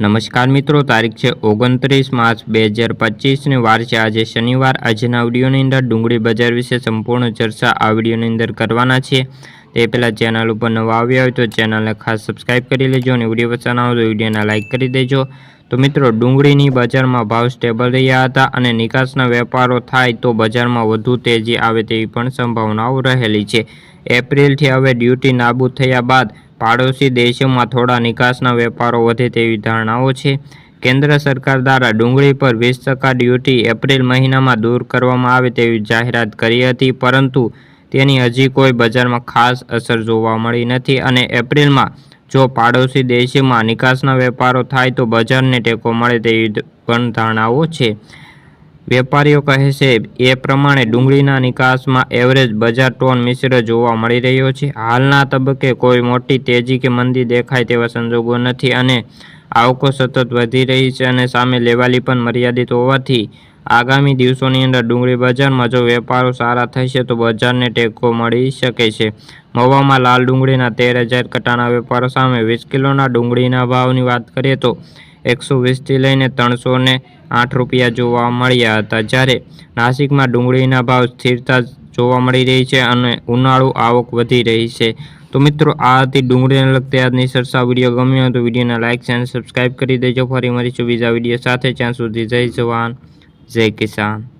નમસ્કાર મિત્રો, તારીખ છે ઓગણત્રીસ માર્ચ બે હજાર પચીસની વાર છે. આજે શનિવાર. આજના વિડીયોની અંદર ડુંગળી બજાર વિશે સંપૂર્ણ ચર્ચા આ વિડીયોની અંદર કરવાના છે. તે પહેલાં ચેનલ ઉપર નવા આવ્યા હોય તો ચેનલને ખાસ સબસ્ક્રાઈબ કરી લેજો અને વીડિયો પસંદ આવે તો વિડીયોને લાઇક કરી દેજો. તો મિત્રો, ડુંગળીની બજારમાં ભાવ સ્ટેબલ રહ્યા હતા અને નિકાસના વેપારો થાય તો બજારમાં વધુ તેજી આવે તેવી પણ સંભાવનાઓ રહેલી છે. એપ્રિલથી હવે ડ્યુટી નાબૂદ થયા બાદ પાડોશી દેશોમાં થોડા નિકાસના વેપારો વધે તેવી ધારણાઓ છે. કેન્દ્ર સરકાર દ્વારા ડુંગળી પર વીસ ટકા ડ્યુટી એપ્રિલ મહિનામાં દૂર કરવામાં આવે તેવી જાહેરાત કરી હતી, પરંતુ તેની હજી કોઈ બજારમાં ખાસ અસર જોવા મળી નથી અને એપ્રિલમાં જો પાડોશી દેશોમાં નિકાસના વેપારો થાય તો બજારને ટેકો મળે તેવી પણ ધારણાઓ છે. વેપારીઓ કહે છે, એ પ્રમાણે ડુંગળીના નિકાસમાં એવરેજ બજાર ટોન મિશ્ર જોવા મળી રહ્યો છે. હાલના તબક્કે કોઈ મોટી તેજી કે મંદી દેખાય તેવા સંજોગો નથી અને આવકો સતત વધી રહી છે અને સામે લેવાલી પણ મર્યાદિત હોવાથી આગામી દિવસોની અંદર ડુંગળી બજારમાં જો વેપારો સારા થશે તો બજારને ટેકો મળી શકે છે. મવામાં લાલ ડુંગળીના તેર હજાર કટાના વેપારો સામે વીસ કિલોના ડુંગળીના ભાવની વાત કરીએ તો એકસો વીસથી લઈને ત્રણસો ને આઠ રૂપિયા જોવા મળ્યા હતા. જ્યારે નાસિકમાં ડુંગળીના ભાવ સ્થિરતા જોવા મળી રહી છે અને ઉનાળુ આવક વધી રહી છે. તો મિત્રો, આ હતી ડુંગળીને લગતી આજની સરસા વીડિયો. ગમ્યો તો વિડીયોને લાઇક અને સબસ્ક્રાઈબ કરી દેજો. ફરી મળીશું બીજા વીડિયો સાથે. ત્યાં સુધી જય જવાન. જય કિસાન.